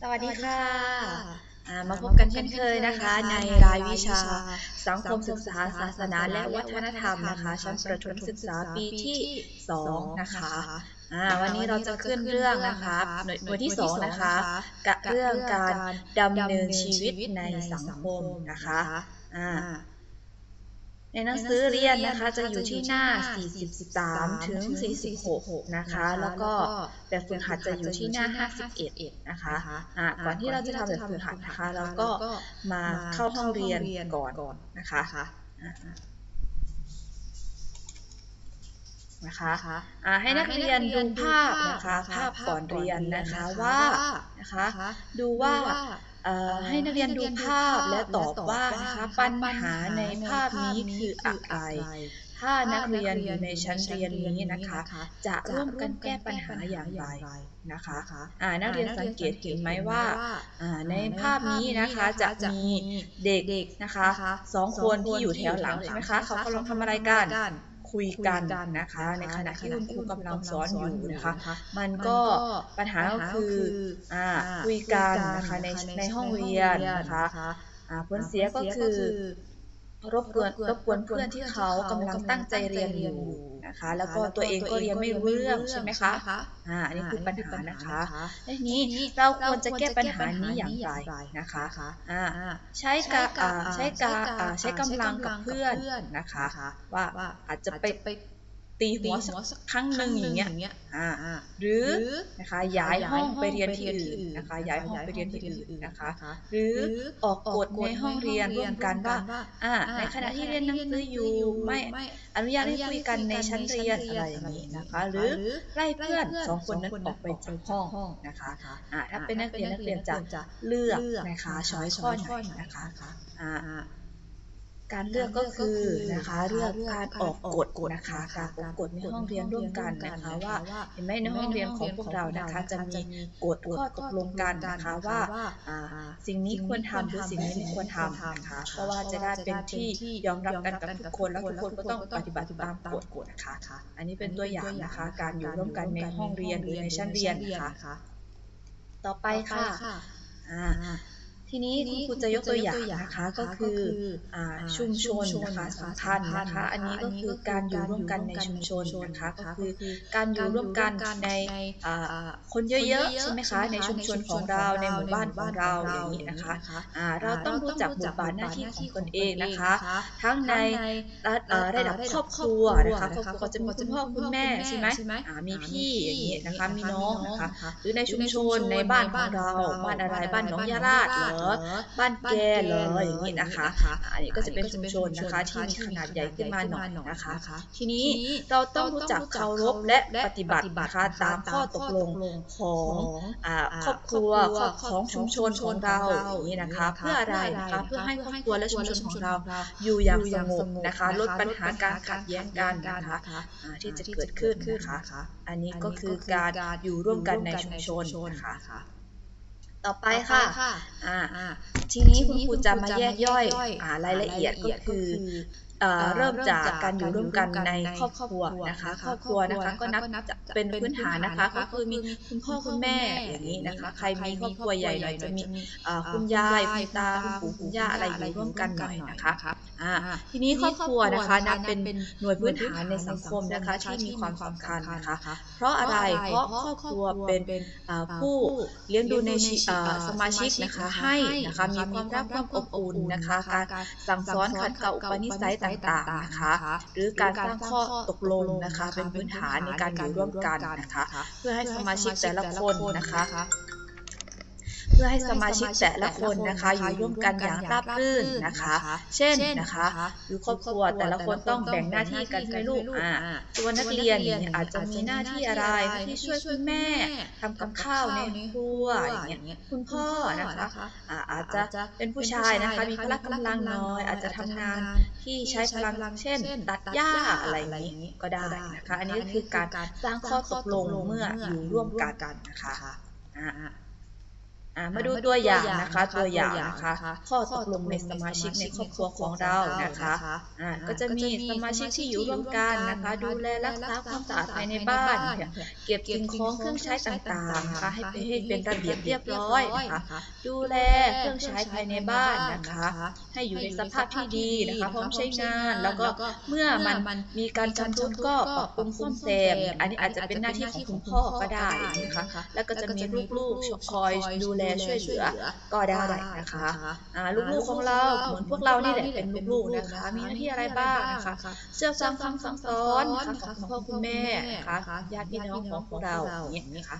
สวัสดีค่ะอ่ามาพบกันเช่นเคยนะคะ ในรายวิชา สังคมศึกษาศาสนาและวัฒนธรรมนะคะ ชั้นประถมศึกษาปีที่ 2 นะคะอ่าวันนี้เราจะขึ้นเรื่องนะคะหน่วยหน่วยที่2นะคะกับเรื่องการดำเนินชีวิตในสังคมนะคะอ่า ในหนังสือเรียนนะคะจะอยู่ที่หน้า 43 ถึง 46 นะคะ แล้วก็แบบฝึกหัดจะอยู่ที่หน้า 51 นะคะอ่าก่อนที่เราจะทำแบบฝึกหัดนะคะเราก็มาเข้าห้องเรียนก่อนนะคะอ่านะคะอ่าให้นักเรียนดูภาพนะคะภาพก่อนเรียนนะคะว่านะคะดูว่าเอ่อ ให้นักเรียนดูภาพและตอบว่านะคะปัญหาในภาพนี้คืออะไร ถ้านักเรียนอยู่ในชั้นเรียนนี้นะคะ จะร่วมกันแก้ปัญหาอย่างไรนะคะอ่านักเรียนสังเกตเห็นไหมว่าอ่าในภาพนี้นะคะจะมีเด็กนะคะสองคนที่อยู่แถวหลังใช่ไหมคะเขากำลังทำอะไรกัน คุยกันนะคะ ในขณะที่คุณครูกำลังสอนอยู่นะคะ มันก็ปัญหาก็คืออ่าคุยกันนะคะในในห้องเรียนนะคะอ่าผลเสียก็คือรบกวนรบกวนเพื่อนที่เขากำลังตั้งใจเรียนอยู่ นะคะ แล้วก็ตัวเองก็เรียนไม่รู้เรื่องใช่ไหมคะอ่าอันนี้คือปัญหานะคะทีนี้เราควรจะแก้ปัญหานี้อย่างไรนะคะอ่าใช้กาอ่าใช้กาอ่าใช้กำลังกับเพื่อนนะคะ ว่าอาจจะไป ตีหัวสักครั้งหนึ่งอย่างเงี้ยอ่าหรือนะคะย้ายห้องไปเรียนที่อื่นนะคะย้ายห้องไปเรียนที่อื่นนะคะ หรือออกกฎในห้องเรียนร่วมกันว่าอ่าในขณะที่เรียนหนังสืออยู่ไม่อนุญาตให้คุยกันในชั้นเรียนอะไรอย่างนี้นะคะ หรือไล่เพื่อนสองคนนั้นออกไปจากห้องนะคะอ่าถ้าเป็นนักเรียนนักเรียนจะเลือกนะคะช้อยข้อไหนนะคะอ่า การเลือกก็คือนะคะเลือกการออกกฎนะคะการออกกฎในห้องเรียนร่วมกันนะคะว่าเห็นไหมในห้องเรียนของพวกเรานะคะจะมีกฎข้อตกลงกันนะคะว่าอ่าสิ่งนี้ควรทำหรือสิ่งนี้ไม่ควรทำนะคะเพราะว่าจะได้เป็นที่ยอมรับกันกับทุกคนแล้วทุกคนก็ต้องปฏิบัติตามกฎกฎนะคะอันนี้เป็นตัวอย่างนะคะการอยู่ร่วมกันในห้องเรียนหรือในชั้นเรียนนะคะต่อไปค่ะอ่า ทีนี้คุณครูจะยกตัวอย่างนะคะก็คืออ่าชุมชนนะคะสำคัญนะคะอันนี้ก็คือการอยู่ร่วมกันในชุมชนนะคะก็คือการอยู่ร่วมกันในอ่าคนเยอะๆใช่ไหมคะในชุมชนของเราในหมู่บ้านของเราอย่างนี้นะคะอ่าเราต้องรู้จักบทบาทหน้าที่ของตนเองนะคะ ทั้งในระดับครอบครัวนะคะครอบครัวก็จะมีคุณพ่อคุณแม่ใช่ไหมอ่ามีพี่อย่างนี้นะคะมีน้องนะคะหรือในชุมชนในบ้านของเราบ้านอะไรบ้านหนองยาราดเหรอบ้านแกเหรออย่างนี้นะคะ อันนี้ก็จะเป็นชุมชนนะคะที่มีขนาดใหญ่ขึ้นมาหน่อยนะคะ ทีนี้เราต้องรู้จักเคารพและปฏิบัตินะคะตามข้อตกลงของอ่าครอบครัวของชุมชนของเราอย่างนี้นะคะ เพื่ออะไรนะคะเพื่อให้ครอบครัวและชุมชนของเราอยู่อย่างสงบนะคะ ลดปัญหาการขัดแย้งกันนะคะอ่าที่จะเกิดขึ้นนะคะ อันนี้ก็คือการอยู่ร่วมกันในชุมชนนะคะ ต่อไปค่ะอ่าทีนี้คุณครูจะมาแยกย่อยอ่ารายละเอียดก็คือ เอ่อเริ่มจากการอยู่ร่วมกันในครอบครัวนะคะ ครอบครัวนะคะก็นับจะเป็นพื้นฐานนะคะ ก็คือมีคุณพ่อคุณแม่อย่างนี้นะคะ ใครมีครอบครัวใหญ่หน่อยจะมีเอ่อคุณยายคุณตาคุณปู่คุณย่าอะไรอยู่ร่วมกันหน่อยนะคะอ่าทีนี้ครอบครัวนะคะนับเป็นหน่วยพื้นฐานในสังคมนะคะที่มีความสำคัญนะคะ เพราะอะไรเพราะครอบครัวเป็นเอ่อผู้เลี้ยงดูในชีเอ่อสมาชิกนะคะให้นะคะมีความรักความอบอุ่นนะคะการสั่งสอนขัดเกลาอุปนิสัยต่ตางๆนะคะ หรือการสร้างข้อตกลงนะคะ เป็นพื้นฐานในการอยู่ร่วมกันนะคะ เพื่อให้สมาชิกแต่ละคนนะคะ พื่อให้สมาชิกแต่ละคนนะคะอยู่ร่วมกันอย่างราบรื่นนะคะ เช่นนะคะอยู่ครอบครัวแต่ละคนต้องแบ่งหน้าที่กันใช่ลูกอ่าตัวนักเรียนเนี่ยอาจจะมีหน้าที่อะไรที่ช่วยคุณแม่ทำกับข้าวในครัวอย่างเงี้ยคุณพ่อนะคะอ่าอาจจะเป็นผู้ชายนะคะมีพละกำลังน้อย อาจจะทำงานที่ใช้พลังเช่น ตัดหญ้าอะไรอย่างนี้ก็ได้นะคะ อันนี้ก็คือการสร้างข้อตกลงเมื่ออยู่ร่วมกันนะคะ อ่าอ่ามาดูตัวอย่างนะคะตัวอย่างนะคะข้อตกลงในสมาชิกในครอบครัวของเรานะคะอ่าก็จะมีสมาชิกที่อยู่ร่วมกันนะคะ ดูแลรักษาความสะอาดภายในบ้านเนี่ยเก็บสิ่งของเครื่องใช้ต่างๆนะคะให้เป็นให้เป็นระเบียบเรียบร้อยนะคะดูแลเครื่องใช้ภายในบ้านนะคะ ให้อยู่ในสภาพที่ดีนะคะพร้อมใช้งาน แล้วก็เมื่อมันมีการชำรุดก็ปรับปรุงซ่อมแซมอันนี้อาจจะเป็นหน้าที่ของคุณพ่อก็ได้นะคะแล้วก็จะมีลูกๆคอยดูแลช่วยเหลือก็ได้นะคะอ่าลูกๆของเราเหมือนพวกเรานี่แหละเป็นลูกๆนะคะ มีหน้าที่อะไรบ้างนะคะเชื่อฟังคำสั่งสอนนะคะของคุณพ่อคุณแม่นะคะญาติพี่น้องของพวกเราอย่างนี้นะคะ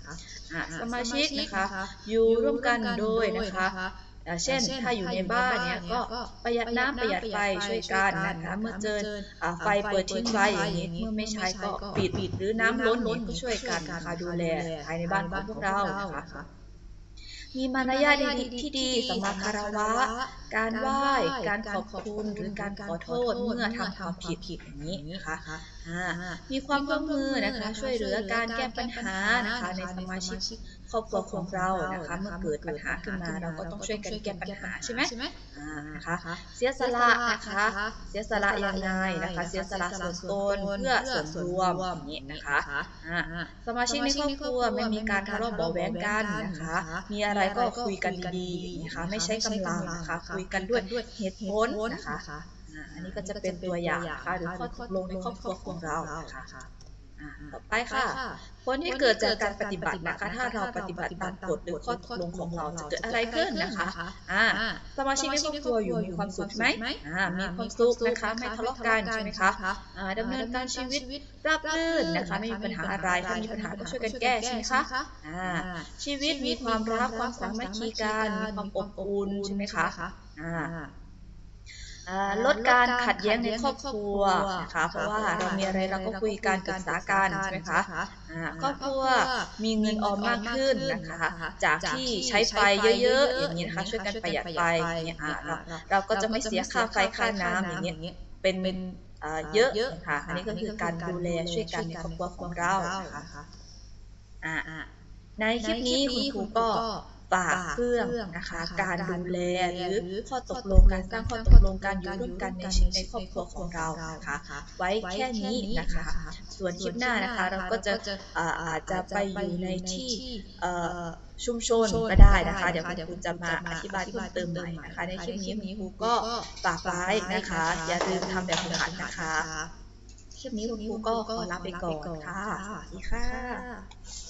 อ่าสมาชิกนะคะอยู่ร่วมกันโดยนะคะอ่าเช่นถ้าอยู่ในบ้านเนี่ยก็ประหยัดน้ำประหยัดไฟช่วยกันนะคะเมื่อเจออ่าไฟเปิดทิ้งไว้อย่างนี้เมื่อไม่ใช้ก็ปิดปิดหรือน้ำล้นเนี่ยก็ช่วยกันนะคะดูแลภายในบ้านของพวกเรานะคะ มีมารยาทดีที่ดีสำหรับคารวะ การไหว้ การขอบคุณหรือการขอโทษเมื่อทำความผิดอย่างนี้นะคะอ่ามีความร่วมมือนะคะ ช่วยเหลือการแก้ปัญหานะคะในสมาชิกครอบครัวของเรานะคะเมื่อเกิดปัญหาขึ้นมาเราก็ต้องช่วยกันแก้ปัญหาใช่ไหมอ่านะคะเสียสละนะคะเสียสละยังไงนะคะเสียสละส่วนตนเพื่อส่วนรวมอย่างนี้นะคะอ่าสมาชิกในครอบครัวไม่มีการทะเลาะเบาะแว้งกันนะคะ มีอะไรก็คุยกันดีๆนะคะไม่ใช้กำลังนะคะคุยกันด้วยเหตุผลนะคะอ่าอันนี้ก็จะเป็นตัวอย่างนะคะหรือข้อตกลงในครอบครัวของเรานะคะอ่า ต่อไปค่ะ ผลที่เกิดจากการปฏิบัตินะคะ ถ้าเราปฏิบัติตามกฎหรือข้อตกลงของเราจะเกิดอะไรขึ้นนะคะอ่าสมาชิกในครอบครัวอยู่มีความสุขไหมอ่ามีความสุขนะคะ ไม่ทะเลาะกันใช่ไหมคะอ่าดำเนินการชีวิตราบรื่นนะคะ ไม่มีปัญหาอะไร ถ้ามีปัญหาก็ช่วยกันแก้ใช่ไหมคะอ่าชีวิตมีความรักความสามัคคีกัน มีความอบอุ่นใช่ไหมคะอ่าอ่า ลดการขัดแย้งในครอบครัวนะคะเพราะว่าเรามีอะไรเราก็คุยกันปรึกษากันใช่ไหมคะอ่าครอบครัวมีเงินออมมากขึ้นนะคะจากที่ใช้ไฟเยอะๆอย่างนี้นะคะช่วยกันประหยัดไฟอย่างเงี้ยอ่าเราเราก็จะไม่เสียค่าไฟค่าน้ำอย่างเงี้ยเป็นเป็นอ่าเยอะนะคะอันนี้ก็คือการดูแลช่วยกันในครอบครัวของเรานะคะอ่าในคลิปนี้คุณครูก็ ฝากเครื่องนะคะ การดูแลหรือข้อตกลงการสร้างข้อตกลงการอยู่ร่วมกันในชีวิตในครอบครัวของเรานะคะไว้แค่นี้นะคะ ส่วนคลิปหน้านะคะเราก็จะอ่าอาจจะไปอยู่ในที่เอ่อชุมชนก็ได้นะคะ เดี๋ยวคุณครูจะมาอธิบายเพิ่มเติมใหม่นะคะ ในคลิปนี้คุณครูก็ฝากไว้นะคะ อย่าลืมทำแบบฝึกหัดนะคะคลิปนี้คุณครูก็ขอลาไปก่อนค่ะสวัสดีค่ะ